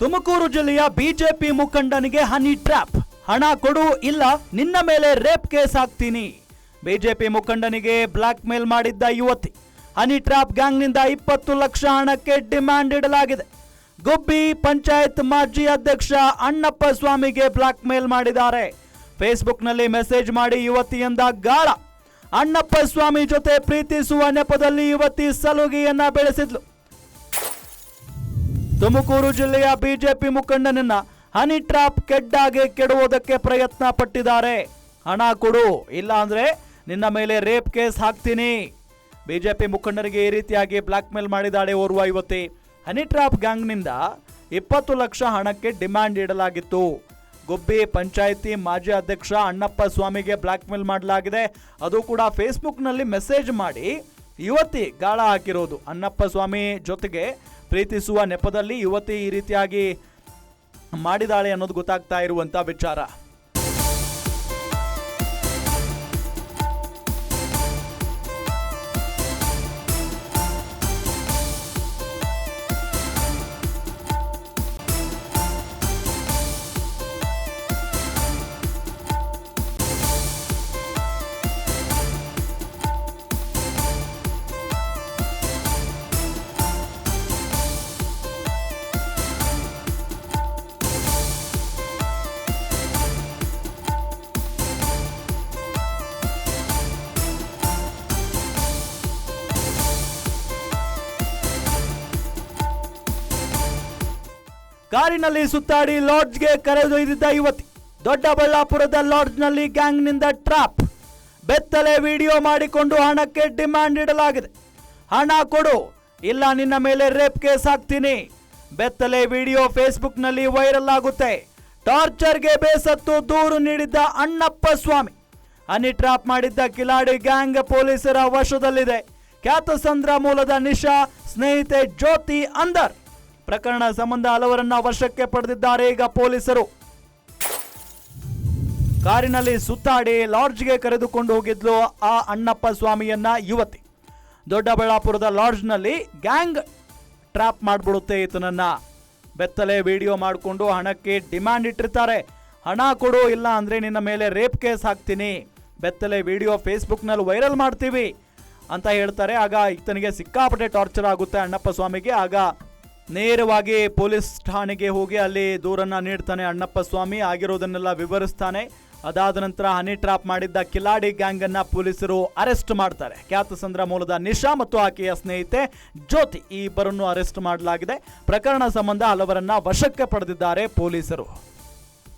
ತುಮಕೂರು ಜಿಲ್ಲೆಯ BJP ಮುಖಂಡನಿಗೆ honey trap. ಹಣ ಕೊಡು, ಇಲ್ಲ, ನಿನ್ನ ಮೇಲೆ ರೇಪ್ ಕೇಸ್ ಹಾಕ್ತೀನಿ. ಬಿಜೆಪಿ ಮುಖಂಡನಿಗೆ ಬ್ಲಾಕ್ ಮೇಲ್ ಮಾಡಿದ್ದ ಯುವತಿ. ಹನಿ ಟ್ರ್ಯಾಪ್ ಗ್ಯಾಂಗ್ನಿಂದ ಇಪ್ಪತ್ತು ಲಕ್ಷ ಹಣಕ್ಕೆ ಡಿಮ್ಯಾಂಡ್ ಇಡಲಾಗಿದೆ. ಗುಬ್ಬಿ ಪಂಚಾಯತ್ ಮಾಜಿ ಅಧ್ಯಕ್ಷ ಅಣ್ಣಪ್ಪ ಸ್ವಾಮಿಗೆ ಬ್ಲಾಕ್ ಮೇಲ್ ಮಾಡಿದ್ದಾರೆ. ಫೇಸ್ಬುಕ್ನಲ್ಲಿ ಮೆಸೇಜ್ ಮಾಡಿ ಯುವತಿಯಿಂದ ಗಾಳ. ಅಣ್ಣಪ್ಪ ಸ್ವಾಮಿ ಜೊತೆ ಪ್ರೀತಿಸುವ ನೆಪದಲ್ಲಿ ಯುವತಿ ಸಲುಗಿಯನ್ನ ಬೆಳೆಸಿದ್ಲು. ತುಮಕೂರು ಜಿಲ್ಲೆಯ ಬಿಜೆಪಿ ಮುಖಂಡನನ್ನ ಹನಿ ಟ್ರಾಪ್ ಕೆಡ್ಡಾಗೆ ಕೆಡುವುದಕ್ಕೆ ಪ್ರಯತ್ನ ಪಟ್ಟಿದ್ದಾರೆ. ಹಣ ಕೊಡು, ಇಲ್ಲ ಅಂದ್ರೆ ನಿನ್ನ ಮೇಲೆ ರೇಪ್ ಕೇಸ್ ಹಾಕ್ತೀನಿ. ಬಿಜೆಪಿ ಮುಖಂಡರಿಗೆ ಈ ರೀತಿಯಾಗಿ ಬ್ಲಾಕ್ ಮೇಲ್ ಮಾಡಿದಾಳೆ ಓರ್ವ ಯುವತಿ. ಹನಿ ಟ್ರಾಪ್ ಗ್ಯಾಂಗ್ನಿಂದ ಇಪ್ಪತ್ತು ಲಕ್ಷ ಹಣಕ್ಕೆ ಡಿಮ್ಯಾಂಡ್ ಇಡಲಾಗಿತ್ತು. ಗುಬ್ಬಿ ಪಂಚಾಯಿತಿ ಮಾಜಿ ಅಧ್ಯಕ್ಷ ಅಣ್ಣಪ್ಪ ಸ್ವಾಮಿಗೆ ಬ್ಲಾಕ್ ಮೇಲ್ ಮಾಡಲಾಗಿದೆ. ಅದು ಕೂಡ ಫೇಸ್ಬುಕ್ನಲ್ಲಿ ಮೆಸೇಜ್ ಮಾಡಿ ಯುವತಿ ಗಾಳ ಹಾಕಿರೋದು. ಅಣ್ಣಪ್ಪ ಸ್ವಾಮಿ ಜೊತೆಗೆ ಪ್ರೀತಿಸುವ ನೆಪದಲ್ಲಿ ಯುವತಿ ಈ ರೀತಿಯಾಗಿ ಮಾಡಿದಾಳೆ ಅನ್ನೋದು ಗೊತ್ತಾಗ್ತಾ ಇರುವಂತ ವಿಚಾರ. ಕಾರಿನಲ್ಲಿ ಸುತ್ತಾಡಿ ಲಾಡ್ಜ್ಗೆ ಕರೆದೊಯ್ದಿದ್ದ ಯುವತಿ. ದೊಡ್ಡಬಳ್ಳಾಪುರದ ಲಾಡ್ಜ್ನಲ್ಲಿ ಗ್ಯಾಂಗ್ನಿಂದ ಟ್ರಾಪ್. ಬೆತ್ತಲೆ ವಿಡಿಯೋ ಮಾಡಿಕೊಂಡು ಹಣಕ್ಕೆ ಡಿಮ್ಯಾಂಡ್ ಇಡಲಾಗಿದೆ. ಹಣ ಕೊಡು, ಇಲ್ಲ ನಿನ್ನ ಮೇಲೆ ರೇಪ್ ಕೇಸ್ ಹಾಕ್ತೀನಿ. ಬೆತ್ತಲೆ ವಿಡಿಯೋ ಫೇಸ್ಬುಕ್ನಲ್ಲಿ ವೈರಲ್ ಆಗುತ್ತೆ. ಟಾರ್ಚರ್ಗೆ ಬೇಸತ್ತು ದೂರು ನೀಡಿದ್ದ ಅಣ್ಣಪ್ಪ ಸ್ವಾಮಿ. ಹನಿ ಟ್ರಾಪ್ ಮಾಡಿದ್ದ ಕಿಲಾಡಿ ಗ್ಯಾಂಗ್ ಪೊಲೀಸರ ವಶದಲ್ಲಿದೆ. ಖ್ಯಾತಸಂದ್ರ ಮೂಲದ ನಿಶಾ, ಸ್ನೇಹಿತೆ ಜ್ಯೋತಿ ಅಂದರ್. ಪ್ರಕರಣ ಸಂಬಂಧ ಹಲವರನ್ನ ವಶಕ್ಕೆ ಪಡೆದಿದ್ದಾರೆ ಈಗ ಪೊಲೀಸರು. ಕಾರಿನಲ್ಲಿ ಸುತ್ತಾಡಿ ಲಾಡ್ಜ್ಗೆ ಕರೆದುಕೊಂಡು ಹೋಗಿದ್ಲು ಆ ಅಣ್ಣಪ್ಪ ಸ್ವಾಮಿಯನ್ನ ಯುವತಿ. ದೊಡ್ಡಬಳ್ಳಾಪುರದ ಲಾಡ್ಜ್ನಲ್ಲಿ ಗ್ಯಾಂಗ್ ಟ್ರಾಪ್ ಮಾಡಿಬಿಡುತ್ತೆ ಈತನನ್ನ. ಬೆತ್ತಲೆ ವಿಡಿಯೋ ಮಾಡಿಕೊಂಡು ಹಣಕ್ಕೆ ಡಿಮ್ಯಾಂಡ್ ಇಟ್ಟಿರ್ತಾರೆ. ಹಣ ಕೊಡು ಇಲ್ಲ ಅಂದರೆ ನಿನ್ನ ಮೇಲೆ ರೇಪ್ ಕೇಸ್ ಹಾಕ್ತೀನಿ. ಬೆತ್ತಲೆ ವಿಡಿಯೋ ಫೇಸ್ಬುಕ್ನಲ್ಲಿ ವೈರಲ್ ಮಾಡ್ತೀವಿ ಅಂತ ಹೇಳ್ತಾರೆ. ಆಗ ಈತನಿಗೆ ಸಿಕ್ಕಾಪಟ್ಟೆ ಟಾರ್ಚರ್ ಆಗುತ್ತೆ ಅಣ್ಣಪ್ಪ ಸ್ವಾಮಿಗೆ. ಆಗ ನೇರವಾಗಿ ಪೊಲೀಸ್ ಠಾಣೆಗೆ ಹೋಗಿ ಅಲ್ಲಿ ದೂರನ್ನ ನೀಡ್ತಾನೆ ಅಣ್ಣಪ್ಪ ಸ್ವಾಮಿ. ಆಗಿರೋದನ್ನೆಲ್ಲ ವಿವರಿಸ್ತಾನೆ. ಅದಾದ ನಂತರ ಹನಿ ಟ್ರಾಪ್ ಮಾಡಿದ್ದ ಕಿಲಾಡಿ ಗ್ಯಾಂಗ್ ಅನ್ನ ಪೊಲೀಸರು ಅರೆಸ್ಟ್ ಮಾಡ್ತಾರೆ. ಖ್ಯಾತಸಂದ್ರ ಮೂಲದ ನಿಶಾ ಮತ್ತು ಆಕೆಯ ಸ್ನೇಹಿತೆ ಜ್ಯೋತಿ ಈ ಇಬ್ಬರನ್ನು ಅರೆಸ್ಟ್ ಮಾಡಲಾಗಿದೆ. ಪ್ರಕರಣ ಸಂಬಂಧ ಹಲವರನ್ನ ವಶಕ್ಕೆ ಪಡೆದಿದ್ದಾರೆ ಪೊಲೀಸರು.